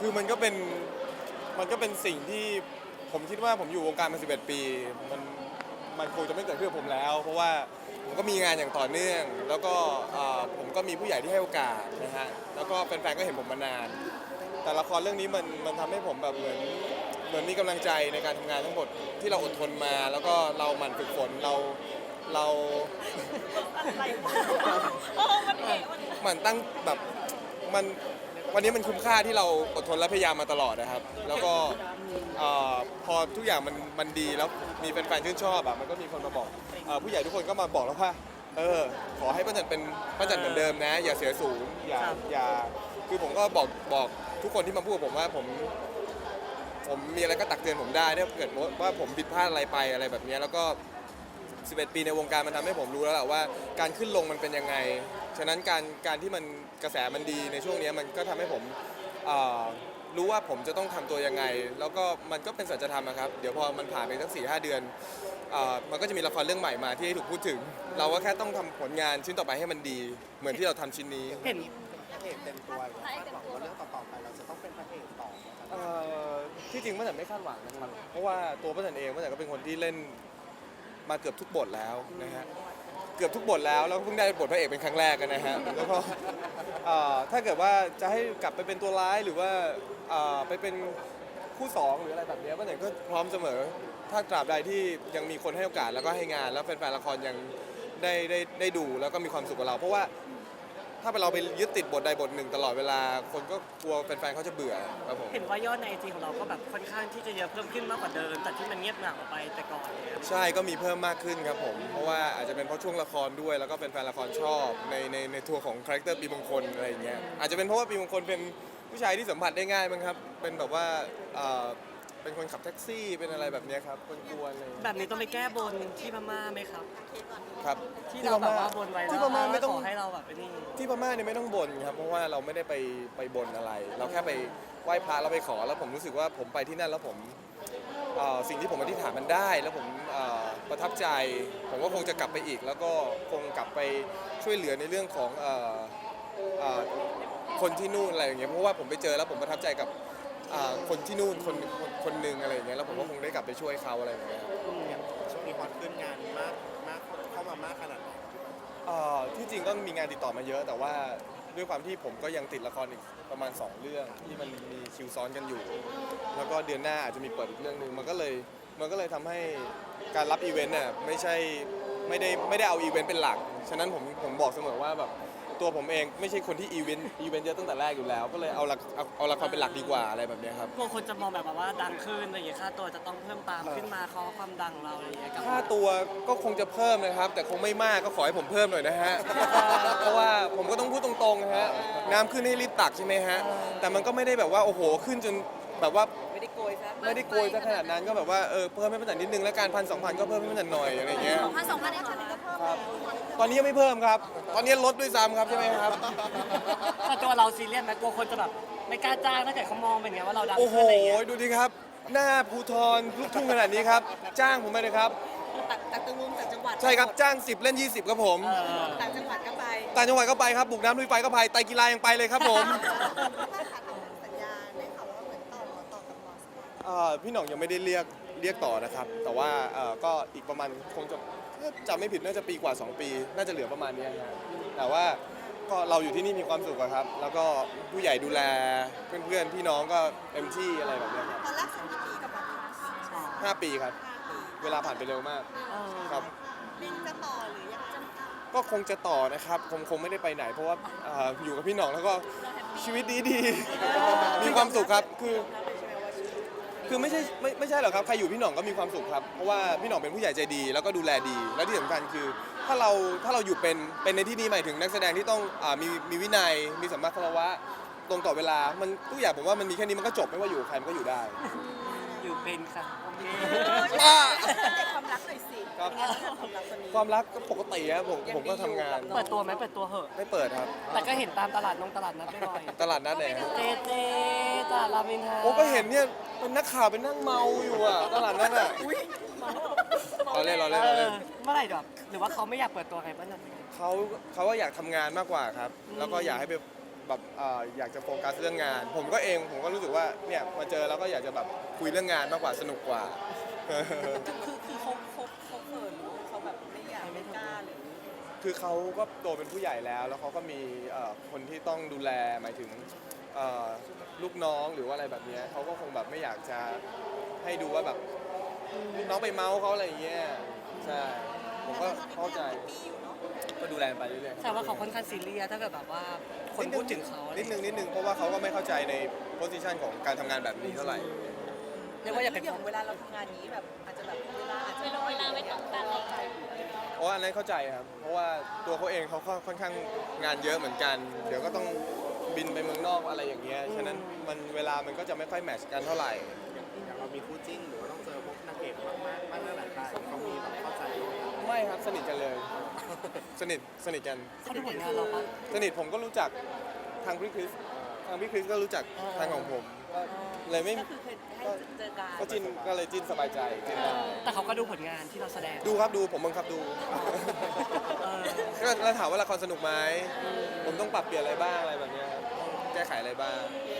คือมันก็เป็นมันก็เป็นสิ่งที่ผมคิดว่าผมอยู่วงการมา 11 ปี มันมันคงจะไม่เกิดขึ้นกับผมแล้ว เพราะว่าผมก็มีงานอย่างต่อเนื่อง แล้วก็เอ่อผมก็มีผู้ใหญ่ที่ให้โอกาสนะฮะแล้วก็แฟนๆก็เห็นผมมานาน แต่ละครเรื่องนี้มันมันทำให้ผมแบบเหมือนเหมือนมีกำลังใจในการทำงานทั้งหมดที่เราอดทนมา แล้วก็เราหมั่นฝึกฝนเราเรา อะไรวะเออมันเห็นมันหมันตั้งแบบมัน วันนี้มันคุ้มค่าที่เราอดทนและพยายามมาตลอดนะครับ แล้วก็เอ่อพอทุกอย่างมันมันดีแล้วมีแฟนๆชื่นชอบอะมันก็มีคนมาบอกเอ่อผู้ใหญ่ทุกคนก็มาบอกแล้วว่าเออขอให้ป้าจันเป็นป้าจันเหมือนเดิมนะ อย่าเสียศูนย์อย่าอย่าคือผมก็บอกบอกทุกคนที่มาพูดกับผมว่าผม ผมมีอะไรก็ตักเตือนผมได้ถ้าเกิดว่าผมผิดพลาดอะไรไปอะไรแบบเนี้ยแล้วก็ 11 ปีในวงการมันทำให้ผมรู้แล้วแหละว่าการขึ้นลงมันเป็นยังไง ฉะนั้นการการที่มันกระแสมันดีในช่วงเนี้ยมันก็ทำให้ผมเอ่อรู้ว่าผมจะต้องทำตัวยังไง แล้วก็มันก็เป็นสัจธรรมอะครับ เดี๋ยวพอมันผ่านไปสักสี่ห้าเดือนเอ่อมันก็จะมีละครเรื่องใหม่มาที่ให้ถูกพูดถึง เราก็แค่ต้องทำผลงานชิ้นต่อไปให้มันดี เหมือนที่เราทำชิ้นนี้ เห็นพระเอกเต็มตัวคาดหวังว่าเรื่องต่อๆไปเราจะต้องเป็นพระเอกต่อ เอ่อที่จริงป้าจันไม่คาดหวังนะครับเพราะว่าตัวป้าจันเองป้าจันก็เป็นคนที่เล่น มาเกือบทุกบทแล้วนะฮะเกือบทุกบทแล้วแล้วเพิ่งได้บทพระเอกเป็นครั้งแรกกันนะฮะแล้วก็เอ่อถ้าเกิดว่าจะให้กลับไปเป็นตัวร้ายหรือว่าเอ่อไปเป็นคู่สองหรืออะไรแบบเนี้ยป้าจันก็พร้อมเสมอ ถ้าตราบใดที่ยังมีคนให้โอกาสแล้วก็ให้งาน แล้วแฟนๆละครยังได้ได้ได้ดูแล้วก็มีความสุขกับเรา เพราะว่า ถ้าเราไปยึดติดบทใดบทหนึ่งตลอดเวลา คนก็กลัวแฟนๆเขาจะเบื่อครับผม เห็นว่ายอดในไอจีของเราก็แบบค่อนข้างที่จะเยอะเพิ่มขึ้นมากกว่าเดิมแต่ที่มันเงียบเหงาไปแต่ก่อนเนี่ยใช่ก็มีเพิ่มมากขึ้นครับผม เพราะว่าอาจจะเป็นเพราะช่วงละครด้วย แล้วก็เป็นแฟนละครชอบในในในทัวร์ของคาแรคเตอร์ปีมงคลอะไรอย่างเงี้ยอาจจะเป็นเพราะว่าปีมงคลเป็นผู้ชายที่สัมผัสได้ง่ายมั้งครับเป็นแบบว่าเอ่อ เป็นคนขับแท็กซี่เป็นอะไรแบบเนี้ยครับคนกวนอะไรอย่างแบเลยบนี้ต้องไปแก้บนที่พม่าไหมครับ ครับ ที่เราแบบว่าบนไว้แล้วที่พม่าไม่ต้องขอให้เราแบบไปนี่ ที่พม่าเนี่ยไม่ต้องบ่นครับ เพราะว่าเราไม่ได้ไปไปบ่นอะไร เราแค่ไปไหว้พระแล้วไปขอแล้วผมรู้สึกว่าผมไปที่นั่นแล้วผมเอ่อสิ่งที่ผมอธิษฐานมันได้ แล้วผมเอ่อประทับใจ ผมก็คงจะกลับไปอีก แล้วก็คงกลับไปช่วยเหลือในเรื่องของเอ่อเอ่อคนที่นู่นอะไรอย่างเงี้ยเพราะว่าผมไปเจอแล้วผมประทับใจกับ อ่าคนที่นู่นคนคนคนหนึ่งอะไรอย่างเงี้ยแล้วผมก็คงได้กลับไปช่วยเขาอะไรอย่างเงี้ย ช่วงนี้ฮอตขึ้นงานมากมากเข้ามามากขนาดไหนเอ่อที่จริงก็มีงานติดต่อมาเยอะ แต่ว่าด้วยความที่ผมก็ยังติดละครอีกประมาณ 2 เรื่องที่มันมีคิวซ้อนกันอยู่ แล้วก็เดือนหน้าอาจจะมีเปิดอีกเรื่องหนึ่งมันก็เลยมันก็เลยทำให้การรับอีเวนต์น่ะไม่ใช่ไม่ได้ไม่ได้เอาอีเวนต์เป็นหลัก ฉะนั้นผมผมบอกเสมอว่าแบบ ตัวผมเองไม่ใช่คนที่อีเวนต์อีเวนต์เยอะตั้งแต่แรกอยู่แล้ว ก็เลยเอาละเอาเอาละครเป็นหลักดีกว่าอะไรแบบเนี้ยครับพวกคนจะมองแบบว่าดังขึ้นอะไรอย่างเงี้ยค่าตัวจะต้องเพิ่มตามขึ้นมาเขาความดังเราอะไรอย่างเงี้ยกับ ค่าตัวก็คงจะเพิ่มนะครับ แต่คงไม่มากก็ขอให้ผมเพิ่มหน่อยนะฮะ เพราะว่าผมก็ต้องพูดตรงๆนะฮะน้ำขึ้นให้รีบตักใช่ไหมฮะ แต่มันก็ไม่ได้แบบว่าโอ้โหขึ้นจนแบบว่า ไม่ได้โกยซะไม่ได้โกยซะขนาดนั้นก็แบบว่าเออเพิ่มให้มันหน่อยนิดนึงแล้วการพันสองพันก็เพิ่มให้มันหน่อยอะไรเงี้ยพันสองพันเองเหรอคะครับตอนนี้ยังไม่เพิ่มครับ ตอนนี้ลดด้วยซ้ำครับใช่ไหมครับแต่ตัวเราซีเรียสไหมกลัวคนจะแบบไม่กล้าจ้างถ้าเกิดเขามองเป็นไงว่าเราดังโอ้โห ขึ้นอะไรอย่างเงี้ยดูดิครับ หน้าภูทรลูกทุ่งขนาดนี้ครับ จ้างผมไปเลยครับ ตักตักตะมุมต่างจังหวัดใช่ครับจ้าง 10 เล่น 20ครับผมเออต่างจังหวัดก็ไปต่างจังหวัดก็ไปครับบุกน้ำลุยไฟก็ไปไตรกีฬายังไปเลยครับผมสัญญ อเอ่อพี่หน่องยังไม่ได้เรียกเรียกต่อนะครับ แต่ว่าเอ่อก็อีกประมาณคงจะถ้าจำไม่ผิดน่าจะปีกว่า 2 ปี น่าจะเหลือประมาณเนี้ยนะแต่ว่าก็เราอยู่ที่นี่มีความสุขอะครับ แล้วก็ผู้ใหญ่ดูแลเพื่อนๆพี่น้องก็เต็มที่อะไรแบบเนี้ยครับตอนแรกสัญญาปีกับหมอห้าปีครับ เวลาผ่านไปเร็วมากเออครับบินจะต่อหรือยังจะก็คงจะต่อนะครับคงคงไม่ได้ไปไหน เพราะว่าเอ่ออยู่กับพี่หน่องแล้วก็ชีวิตดีดีๆมีความสุขครับ คือ คือไม่ใช่ไม่ไม่ใช่หรอกครับ ใครอยู่พี่หน่องก็มีความสุขครับ เพราะว่าพี่หน่องเป็นผู้ใหญ่ใจดี แล้วก็ดูแลดี และที่สำคัญคือ ถ้าเราถ้าเราอยู่เป็นเป็นในที่นี้หมายถึงนักแสดงที่ต้องอามีมีวินัย มีสัมมาคารวะ ตรงต่อเวลา มันทุกอย่างผมว่ามันมีแค่นี้มันก็จบไม่ว่าอยู่กับใครมันก็อยู่ได้ อยู่เป็นค่ะโอเคป้า ความรักหน่อยสิครับความรักตอนนี้ความรักก็ปกติครับผมผมก็ทำงาน เปิดตัวไหมเปิดตัวเหอะ ไม่เปิดครับ แต่ก็เห็นตามตลาดนงตลาดนัดบ่อยตลาดนัดไหนครับๆเจเจตลาดรามอินทราโอ้ก็เห็นเนี่ยเป็นนักข่าวเป็นนั่งเมาอยู่อะตลาดนั้นอะเราเล่นเราเล่นเอเราอเล่น เมื่อไหร่ดอกหรือว่าเขาไม่อยากเปิดตัวใครบ้างนะเขาเขาว่าอยากทำงานมากกว่าครับ แล้วก็อยากให้ไป แบบเอ่ออยากจะโฟกัสเรื่องงาน ผมก็เองผมก็รู้สึกว่าเนี่ยมาเจอแล้วก็อยากจะแบบคุยเรื่องงานมากกว่าสนุกกว่า คือคือคือเขาเขาเขาเขินหรือเขาแบบไม่อยากไม่กล้าหรือคือเขาก็โตเป็นผู้ใหญ่แล้ว แล้วเขาก็มีเอ่อคนที่ต้องดูแลหมายถึงเอ่อลูกน้องหรือว่าอะไรแบบเนี้ยเขาก็คงแบบไม่อยากจะให้ดูว่าแบบลูกน้องไปเมาส์เขาอะไรอย่างเงี้ยใช่ผมก็เข้าใจพี่อยู่เนาะ ก็ดูแลไปเรื่อยๆ แต่ว่าเขาค่อนข้างซีเรียสถ้าเกิดแบบว่าคนพูดถึงเขาอะไรนิดนึงนิดนึงเพราะว่าเขาก็ไม่เข้าใจในโพสิชันของการทำงานแบบนี้เท่าไหร่ เรียกว่าอย่าเป็นอย่างเวลาเราทำงานนี้แบบอาจจะแบบเวลาอาจจะน้อยเวลาไม่ตรงกันเข้าใจอยู่เพราะว่าอันนั้นเข้าใจครับ เพราะว่าตัวเขาเองเขาก็ค่อนข้างงานเยอะเหมือนกัน เดี๋ยวก็ต้องบินไปเมืองนอกอะไรอย่างเงี้ย ฉะนั้นมันเวลามันก็จะไม่ค่อยแมทช์กันเท่าไหร่ อย่างเรามีคู่จิ้นหรือว่าต้องเจอพวกนางเอกมากมากมากหน้าหลายตาเขามีแบบเข้าใจ ไหมไม่ครับสนิทกันเลย สนิทสนิทกัน เขาดูผลงานเราปะสนิทผมก็รู้จักทางพี่คริสทางพี่คริสก็รู้จักทางของผมก็เลยไม่ก็คือเคยให้เจอกันก็จินก็เลยจินสบายใจจินได้แต่เขาก็ดูผลงานที่เราแสดง ดูครับดูผมบังคับดูเออก็แล้วถามว่าละครสนุกไหมผมต้องปรับเปลี่ยนอะไรบ้างอะไรแบบเนี้ยครับแก้ไขอะไรบ้างแ